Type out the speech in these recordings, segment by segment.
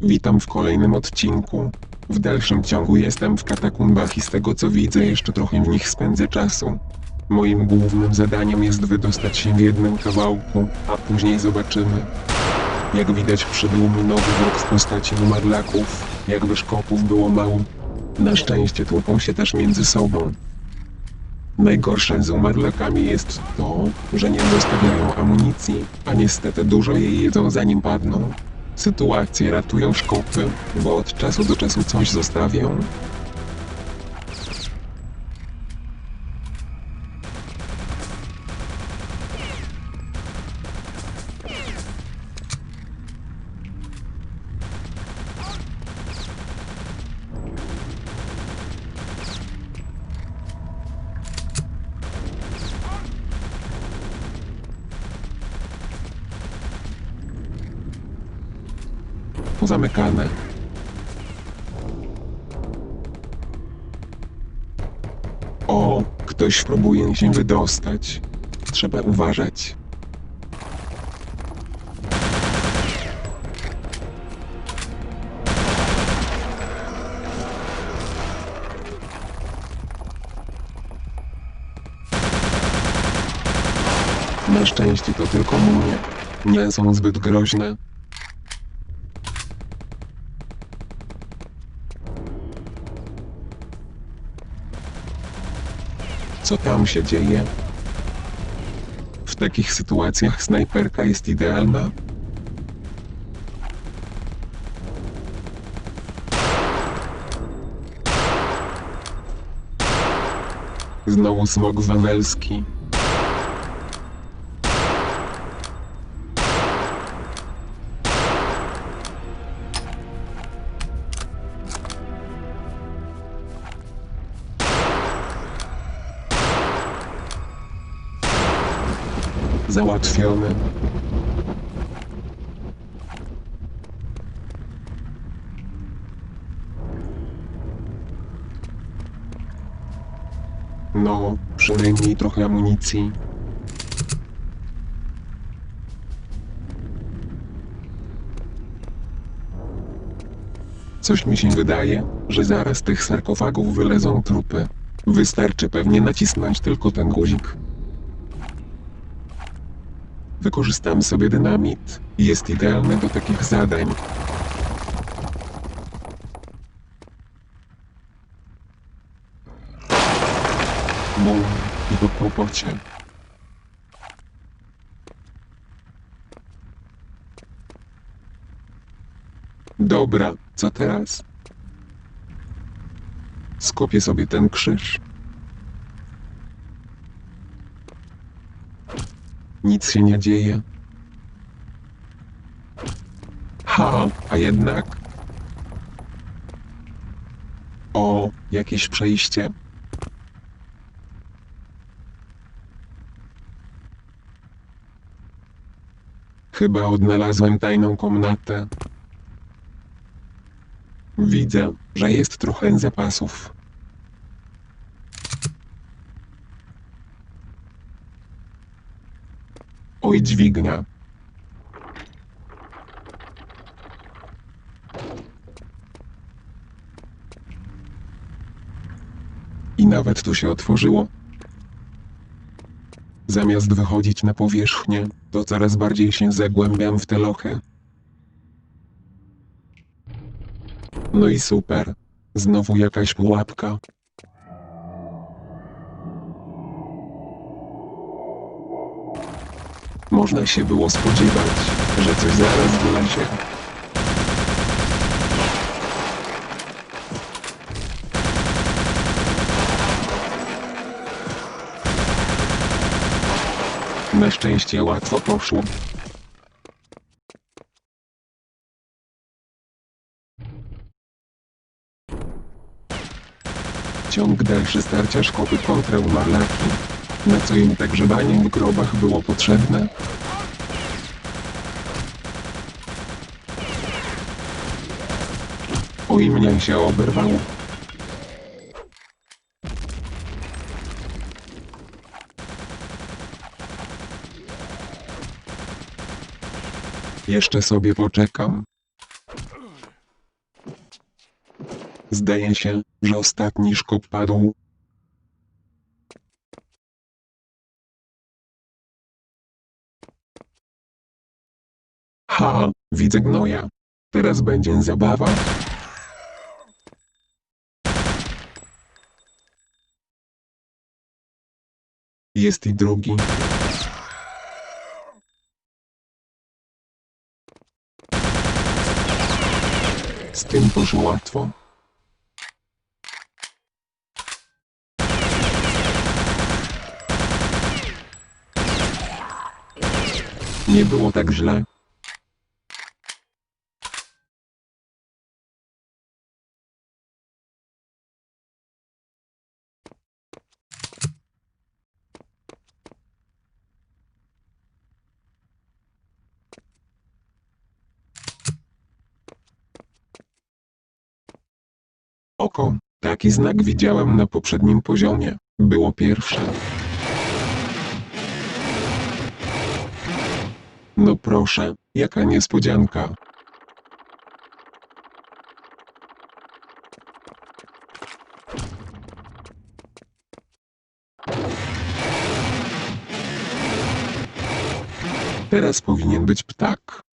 Witam w kolejnym odcinku. W dalszym ciągu jestem w katakumbach i z tego co widzę jeszcze trochę w nich spędzę czasu. Moim głównym zadaniem jest wydostać się w jednym kawałku, a później zobaczymy. Jak widać przybył mi nowy wróg w postaci numarlaków, jakby szkopów było mało. Na szczęście tłuką się też między sobą. Najgorsze z umarlakami jest to, że nie zostawiają amunicji, a niestety dużo jej jedzą zanim padną. Sytuację ratują szkopy, bo od czasu do czasu coś zostawią. Pozamykane. O, ktoś próbuje się wydostać. Trzeba uważać. Na szczęście to tylko mumie. Nie są zbyt groźne. Co tam się dzieje? W takich sytuacjach snajperka jest idealna. Znowu smog wawelski. Załatwiony. No, przynajmniej trochę amunicji. Coś mi się wydaje, że zaraz tych sarkofagów wylezą trupy. Wystarczy pewnie nacisnąć tylko ten guzik. Wykorzystam sobie dynamit. Jest idealny do takich zadań. Bum i po kłopocie. Dobra, co teraz? Skopię sobie ten krzyż. Nic się nie dzieje. Ha, a jednak. O, jakieś przejście. Chyba odnalazłem tajną komnatę. Widzę, że jest trochę zapasów. Oj, dźwignia. I nawet tu się otworzyło. Zamiast wychodzić na powierzchnię, to coraz bardziej się zagłębiam w te lochy. No i super. Znowu jakaś pułapka. Można się było spodziewać, że coś zaraz wylezie. Na szczęście łatwo poszło. Ciąg dalszy starcia szkoły kontra umarlaki. Na co im tak grzebanie w grobach było potrzebne? Oj, mnie się oberwało. Jeszcze sobie poczekam. Zdaje się, że ostatni szkop padł. Ha, widzę gnoja. Teraz będzie zabawa. Jest i drugi. Z tym poszło łatwo. Nie było tak źle. Oko, taki znak widziałem na poprzednim poziomie. Było pierwsze. No proszę, jaka niespodzianka. Teraz powinien być ptak.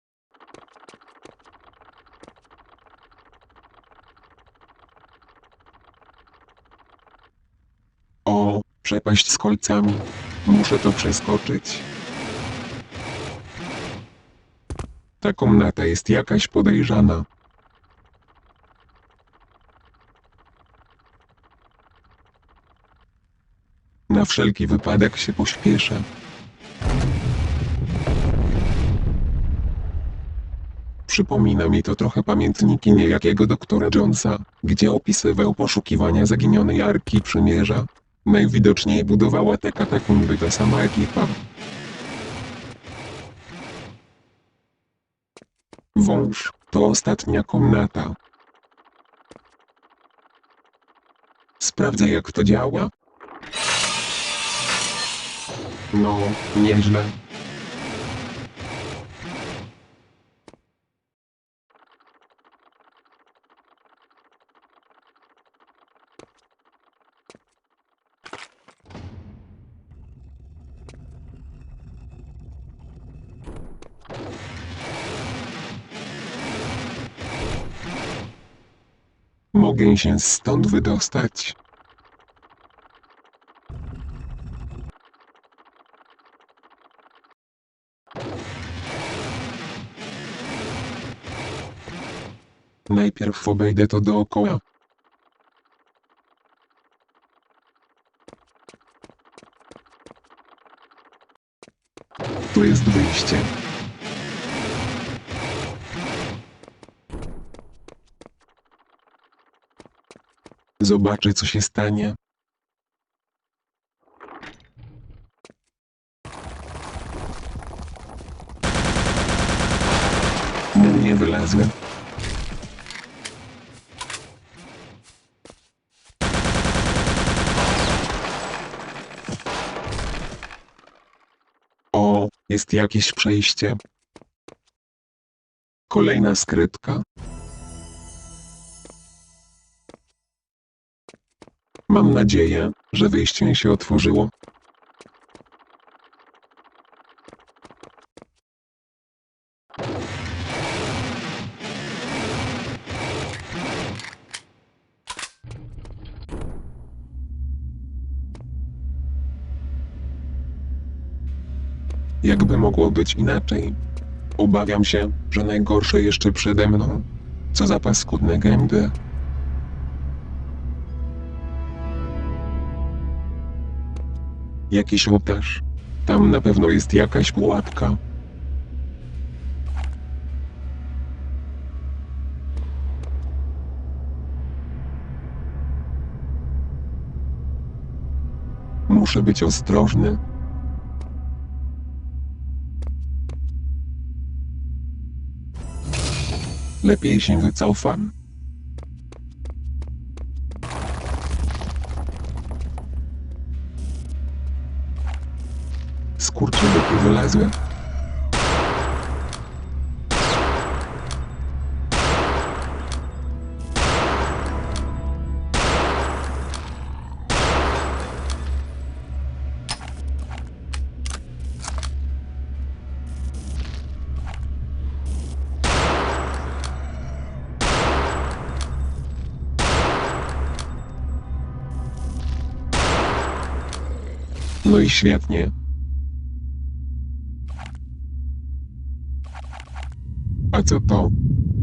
O, przepaść z kolcami. Muszę to przeskoczyć. Ta komnata jest jakaś podejrzana. Na wszelki wypadek się pośpieszę. Przypomina mi to trochę pamiętniki niejakiego doktora Jonesa, gdzie opisywał poszukiwania zaginionej Arki Przymierza. Najwidoczniej budowała te katakumby ta sama ekipa. Wąż to ostatnia komnata. Sprawdzę jak to działa. No, nieźle. Mogę się stąd wydostać. Najpierw obejdę to dookoła. Tu jest wyjście. Zobaczę, co się stanie. Nie wylazłem. O, jest jakieś przejście. Kolejna skrytka. Mam nadzieję, że wyjście się otworzyło. Jakby mogło być inaczej. Obawiam się, że najgorsze jeszcze przede mną. Co za paskudne gęby. Jakiś ołtarz. Tam na pewno jest jakaś pułapka. Muszę być ostrożny. Lepiej się wycofam. skurczybyku wylazłem. No i świetnie. Co to?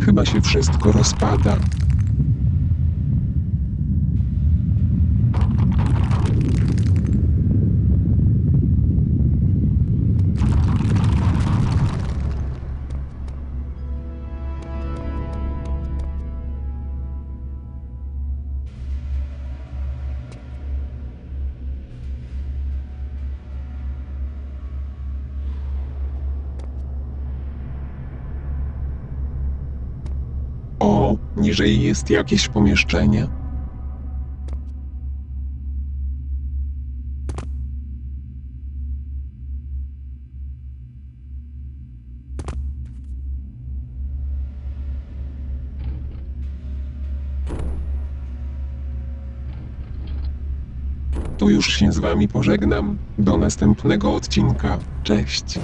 Chyba się wszystko rozpada. Niżej jest jakieś pomieszczenie. Tu już się z wami pożegnam. Do następnego odcinka. Cześć.